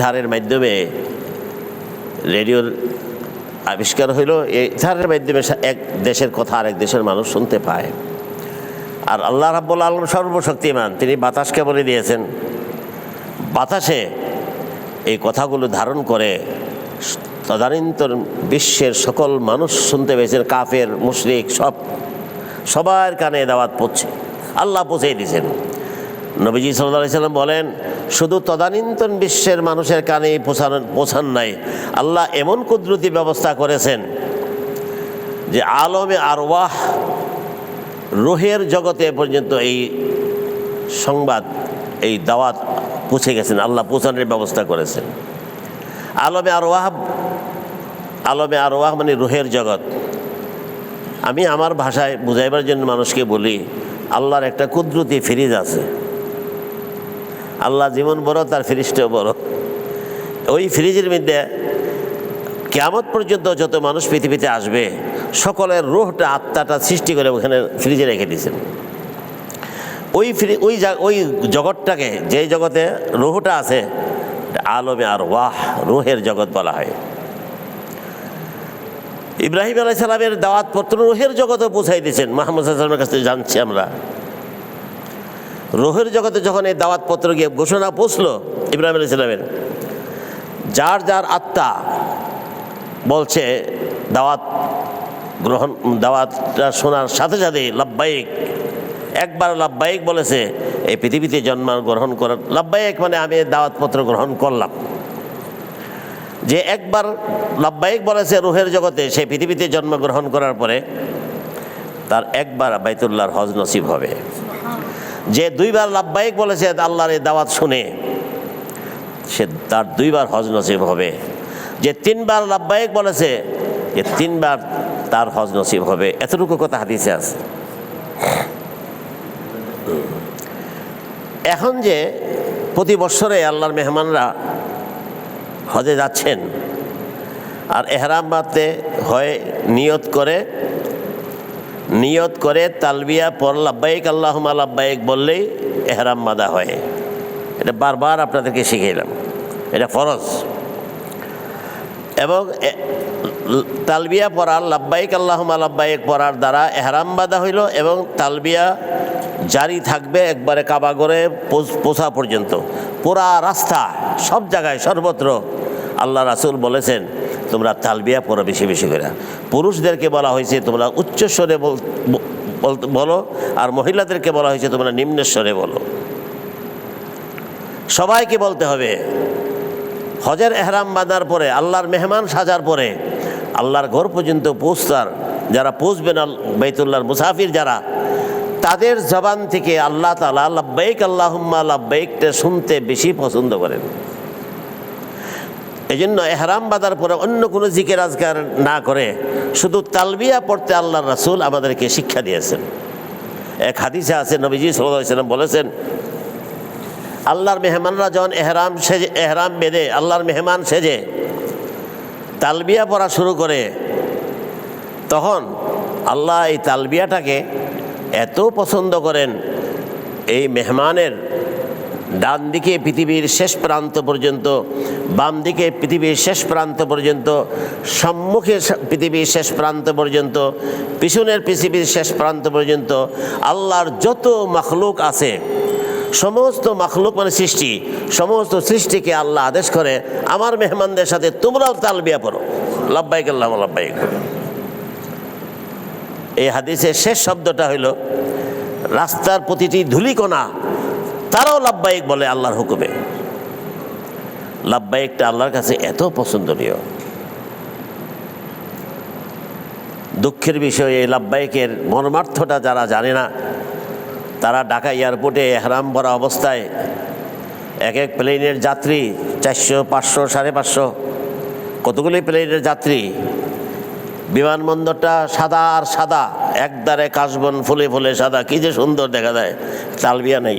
ধারের মাধ্যমে রেডিওর আবিষ্কার হইল। এই ধারের মাধ্যমে এক দেশের কথা আরেক দেশের মানুষ শুনতে পায়। আর আল্লাহ রাব্বুল আলম সর্বশক্তিমান, তিনি বাতাসকে বলে দিয়েছেন। বাতাসে এই কথাগুলো ধারণ করে তদানীন্তন বিশ্বের সকল মানুষ শুনতে পেয়েছেন, কাফের, মুশরিক সব, সবার কানে দাওয়াত পড়ছে আল্লাহ পৌঁছে দিয়েছেন। নবীজি সাল্লাহ সাল্লাম বলেন, শুধু তদানীন্তন বিশ্বের মানুষের কানে পৌঁছানো পৌঁছান নাই। আল্লাহ এমন কুদরতি ব্যবস্থা করেছেন যে আলমে আরওয়াহ, রুহের জগতে পর্যন্ত এই সংবাদ, এই দাওয়াত পৌঁছে গেছেন। আল্লাহ পৌঁছানোর ব্যবস্থা করেছেন। আলমে আরওয়াহ আলমে আরওয়াহ মানে রুহের জগৎ। আমি আমার ভাষায় বুঝাইবার জন্য মানুষকে বলি, আল্লাহর একটা কুদরতি ফিরিজ আছে। আল্লাহ জীবন বড়, তার ফ্রিজটাও বড়। ওই ফ্রিজের মধ্যে কেয়ামত পর্যন্ত যত মানুষ পৃথিবীতে আসবে, সকলের রোহটা, আত্মাটা সৃষ্টি করে ওখানে ফ্রিজে রেখে দিয়েছেন। ওই ফ্রি, ওই ওই জগৎটাকে, যে জগতে রোহটা আছে, আলমে আর ওয়াহ, রোহের জগৎ বলা হয়। ইব্রাহিম আলাই সালামের দাওয়াত পত্র রুহের জগতে পৌঁছাই দিয়েছেন। মাহমুদ সাল্লামের কাছ থেকে জানছি আমরা। রোহের জগতে যখন এই দাওয়াতপত্র গিয়ে ঘোষণা পৌঁছলো ইব্রাহিম আলী সালামের, যার যার আত্মা বলছে, দাওয়াত গ্রহণ, দাওয়াতটা শোনার সাথে সাথে লাভবাহিক একবার লাভবাহিক বলেছে, এই পৃথিবীতে জন্ম গ্রহণ করার লাভবাহিক মানে আমি দাওয়াতপত্র গ্রহণ করলাম। যে একবার লাভবাহিক বলেছে রুহের জগতে, সে পৃথিবীতে জন্মগ্রহণ করার পরে তার একবার বাইতুল্লাহর হজ নসিব হবে। যে দুইবার লাভবাহিক বলেছে, আল্লাহর এই দাওয়াত শুনে সে তার দুইবার হজ নসিব হবে। যে তিনবার লাভবাহিক বলেছে যে তিনবার তার হজ নসিব হবে। এতটুকু কথা হাদিসে আছে। এখন যে প্রতি বছরে আল্লাহর মেহমানরা হজে যাচ্ছেন, আর এহরাম বাঁধতে হয় নিয়ত করে নিয়ত করে তালবিয়া পর লাব্বাইক আল্লাহুমা বললেই এহরাম বাঁধা হয়। এটা বারবার আপনাদেরকে শিখাইলাম এটা ফরজ। এবং তালবিয়া পড়ার, লাব্বাইক আল্লাহুমা লাব্বাইক পড়ার দ্বারা এহরাম বাঁধা হইল এবং তালবিয়া জারি থাকবে একবারে কাবাগরে পোষা পর্যন্ত। পুরা রাস্তা, সব জায়গায় সর্বত্র আল্লাহ রাসূল বলেছেন তোমরা তালবিয়া পড়ো বেশি বেশি করে। পুরুষদেরকে বলা হয়েছে তোমরা উচ্চস্বরে বল বলো আর মহিলাদেরকে বলা হয়েছে তোমরা নিম্নেশ্বরে বলো। সবাইকে বলতে হবে, হজের এহরাম বাঁধার পরে, আল্লাহর মেহমান সাজার পরে, আল্লাহর ঘর পর্যন্ত পৌঁছতার যারা পৌঁছবেন বাইতুল্লাহর মুসাফির যারা, তাদের জবান থেকে আল্লাহ তালা লাব্বাইক আল্লাহুম্মা লাব্বাইকটা শুনতে বেশি পছন্দ করেন। এই জন্য এহরাম বাঁধার পরে অন্য কোনো জিকের আজকার না করে, শুধু তালবিয়া পড়তে আল্লাহ রাসুল আমাদেরকে শিক্ষা দিয়েছেন। এক হাদিসে আছে, নবীজি সাল্লাম বলেছেন, আল্লাহর মেহমানরা যখন এহরাম সেজে, এহরাম বেঁধে, আল্লাহর মেহমান সেজে তালবিয়া পড়া শুরু করে, তখন আল্লাহ এই তালবিয়াটাকে এত পছন্দ করেন, এই মেহমানের ডান দিকে পৃথিবীর শেষ প্রান্ত পর্যন্ত, বাম দিকে পৃথিবীর শেষ প্রান্ত পর্যন্ত, সম্মুখে পৃথিবীর শেষ প্রান্ত পর্যন্ত, পিছনের পৃথিবীর শেষ প্রান্ত পর্যন্ত আল্লাহর যত মখলুক আছে, সমস্ত মখলুক মানে সৃষ্টি, সমস্ত সৃষ্টিকে আল্লাহ আদেশ করে, আমার মেহমানদের সাথে তোমরাও তালবিয়া পড়ো। লাব্বাইক আল্লাহ লাব্বাইক এই হাদিসের শেষ শব্দটা হইল, রাস্তার প্রতিটি ধুলিকণা তারাও লাভবাহিক বলে আল্লাহর হুকুমে। লাভবাহিকটা আল্লাহর কাছে এত পছন্দনীয়। দুঃখের বিষয়, এই লাভবাহিকের মর্মার্থটা যারা জানে না, তারা ঢাকা এয়ারপোর্টে এহরাম ভরা অবস্থায় এক এক প্লেনের যাত্রী চারশো, পাঁচশো, সাড়ে পাঁচশো, কতগুলি প্লেনের যাত্রী, বিমানবন্দরটা সাদা আর সাদা একদারে কাশবন ফুলে ফুলে সাদা, কি যে সুন্দর দেখা যায় চালবিয়া নেই।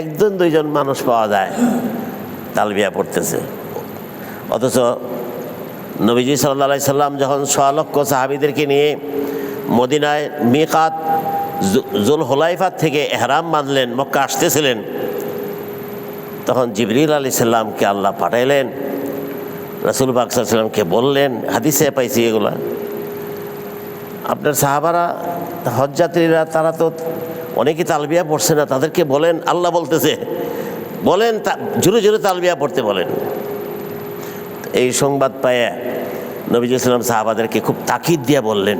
একজন, দুইজন মানুষ পাওয়া যায়। তালবিয়া পড়তেছে। অথচ নবীজি সাল্লা সাল্লাম যখন সোয়ালক্ষ সাহাবিদেরকে নিয়ে মদিনায় মিকাত জুল হোলাইফাত থেকে এহরাম বাঁধলেন, মক্কা আসতেছিলেন, তখন জিবরিল আলি সাল্লামকে আল্লাহ পাঠাইলেন। রাসুল বাকসাল্লামকে বললেন, হাদিসে পাইছি এগুলা। আপনার সাহাবারা হজযাত্রীরা তারা তো অনেকে তালবিয়া পড়ছে না, তাদেরকে বলেন, আল্লাহ বলতেছে, বলেন তা, জোরে জোরে তালবিয়া পড়তে বলেন। এই সংবাদ পায়ে নবীজ ইসলাম সাহাবাদেরকে খুব তাকিদ দিয়ে বললেন,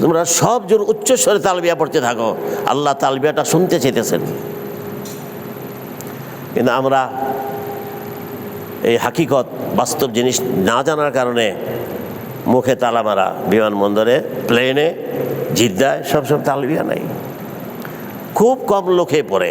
তোমরা সব জোর উচ্চস্বরে তালবিয়া পড়তে থাকো, আল্লাহ তালবিয়াটা শুনতে চাইতেছেন। কিন্তু আমরা এই হাকিকত, বাস্তব জিনিস না জানার কারণে মুখে তালা মারা, বিমানবন্দরে, প্লেনে, জিদ্দায় সব সব তালবিয়া নাই। খুব কম লোকে পড়ে।